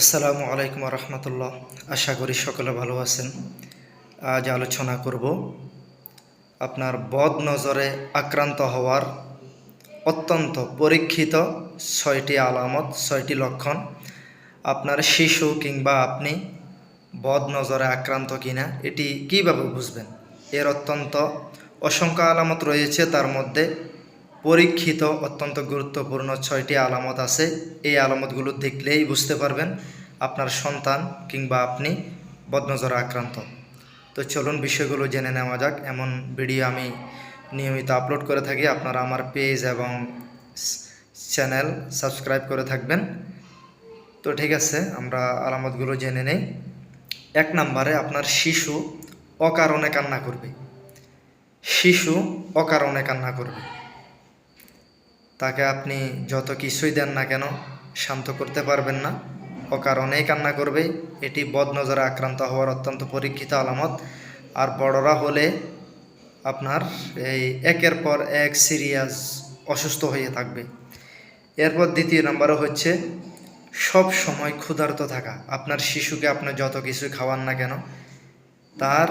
আসসালামু আলাইকুম রহমতুল্লাহ আশা করি সকলে ভালো আছেন। আজ আলোচনা করব আপনার বদ নজরে আক্রান্ত হওয়ার অত্যন্ত পরীক্ষিত ছয়টি আলামত, ছয়টি লক্ষণ। আপনার শিশু কিংবা আপনি বদ নজরে আক্রান্ত কিনা, এটি কীভাবে বুঝবেন? এর অত্যন্ত অসংখ্য আলামত রয়েছে, তার মধ্যে পরীক্ষিত, অত্যন্ত গুরুত্বপূর্ণ ছয়টি আলামত আছে। এই আলামতগুলো দেখলেই বুঝতে পারবেন আপনার সন্তান কিংবা আপনি বদনজরে আক্রান্ত। তো চলুন বিষয়গুলো জেনে নেওয়া যাক। এমন ভিডিও আমি নিয়মিত আপলোড করে থাকি। আপনারা আমার পেজ এবং চ্যানেল সাবস্ক্রাইব করে থাকবেন। তো ঠিক আছে, আমরা আলামতগুলো জেনে নেই। এক নম্বরে আপনার শিশু অকারণে কান্না করবে। শিশু অকারণে কান্না করবে। তাকে আপনি যত কিছুই দেন না কেন শান্ত করতে পারবেন না। অকারণেই কান্না করবে। এটি বদনজরে আক্রান্ত হওয়ার অত্যন্ত পরীক্ষিত আলামত। আর বড়রা হলে আপনার এই একের পর এক সিরিয়াস অসুস্থ হয়ে থাকবে। এরপর দ্বিতীয় নম্বরে হচ্ছে সব সময় ক্ষুধার্ত থাকা। আপনার শিশুকে আপনার যত কিছু খাওয়ান না কেন, তার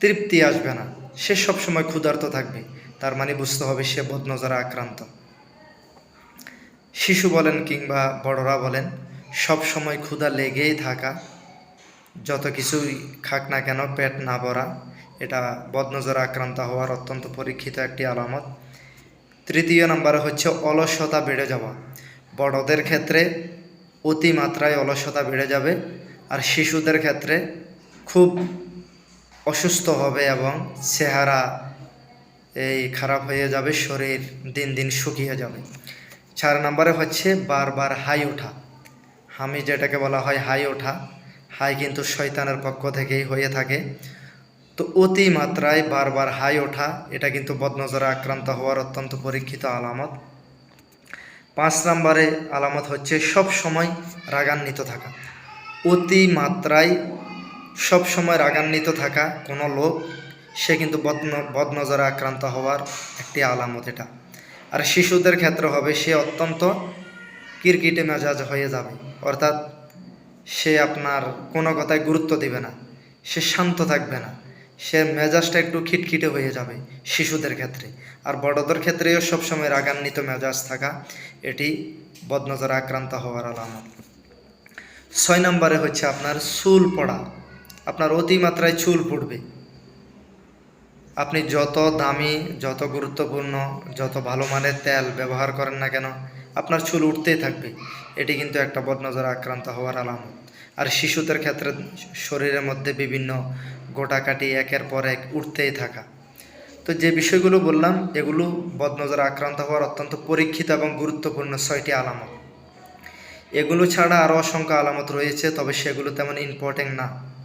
তৃপ্তি আসবে না। সে সব সময় ক্ষুধার্ত থাকবে। তার মানে বুঝতে হবে সে বদনজরে আক্রান্ত। শিশু বলেন কিংবা বড়রা বলেন, সব সময় ক্ষুধা লেগেই থাকা। যত কিছুই খাক না কেন, পেট না ভরা, এটা বদনজর আক্রান্ত হওয়ার অত্যন্ত পরীক্ষিত একটি আলামত। তৃতীয় নম্বরে হচ্ছে অলসতা বেড়ে যাওয়া। বড়দের ক্ষেত্রে অতিমাত্রায় অলসতা বেড়ে যাবে আর শিশুদের ক্ষেত্রে খুব অসুস্থ হবে এবং চেহারা এই খারাপ হয়ে যাবে, শরীর দিন দিন শুকিয়ে যাবে। চার নম্বরে হচ্ছে বারবার হাই ওঠা। হামি যেটাকে বলা হয় হাই ওঠা, হাই কিন্তু শয়তানের পক্ষ থেকেই হয়ে থাকে। তো অতি মাত্রায় বারবার হাই ওঠা, এটা কিন্তু বদনজরে আক্রান্ত হওয়ার অত্যন্ত পরীক্ষিত আলামত। পাঁচ নম্বরে আলামত হচ্ছে সব সময় রাগান্বিত থাকা। অতি মাত্রায় সব সময় রাগান্বিত থাকা কোনো লোক, সে কিন্তু বদন, বদনজরে আক্রান্ত হওয়ার একটি আলামত এটা। আর শিশুদের ক্ষেত্রে হবে সে অত্যন্ত কিরকিটে মেজাজ হয়ে যাবে। অর্থাৎ সে আপনার কোনো কথায় গুরুত্ব দিবে না, সে শান্ত থাকবে না, সে মেজাজটা একটু খিটখিটে হয়ে যাবে শিশুদের ক্ষেত্রে। আর বড়দের ক্ষেত্রেও সবসময় রাগান্বিত মেজাজ থাকা, এটি বদনজর আক্রান্ত হওয়ার আলামত। ছয় নম্বরে হচ্ছে আপনার চুল পড়া। আপনার অতিমাত্রায় চুল পড়বে। আপনি যত দামি, যত গুরুত্বপূর্ণ, যত ভালো মানের তেল ব্যবহার করেন না কেন, আপনার চুল উঠতেই থাকবে। এটি কিন্তু একটা বদনজরে আক্রান্ত হওয়ার আলামত। আর শিশুদের ক্ষেত্রে শরীরের মধ্যে বিভিন্ন গোটাকাটি একের পর এক উঠতেই থাকা। তো যে বিষয়গুলো বললাম, এগুলো বদনজরে আক্রান্ত হওয়ার অত্যন্ত পরীক্ষিত এবং গুরুত্বপূর্ণ ছয়টি আলামত। এগুলো ছাড়া আরও অসংখ্য আলামত রয়েছে, তবে সেগুলো তেমন ইম্পর্টেন্ট না।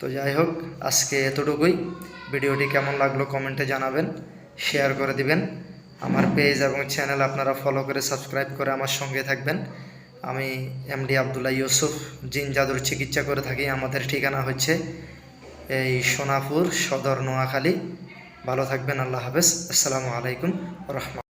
তো যাই হোক, আজকে এতটুকুই। ভিডিওটি কেমন লাগল কমেন্টে জানাবেন, শেয়ার করে দিবেন। আমার পেজ এবং চ্যানেল আপনারা ফলো করে সাবস্ক্রাইব করে আমার সঙ্গে থাকবেন। আমি এমডি আবদুল্লাহ ইউসুফ, জিন জাদুর চিকিৎসা করে থাকি। আমাদের ঠিকানা হচ্ছে এই সোনাপুর সদর নোয়াখালী। ভালো থাকবেন, আল্লাহ হাফেজ। আসসালামু আলাইকুম রহমান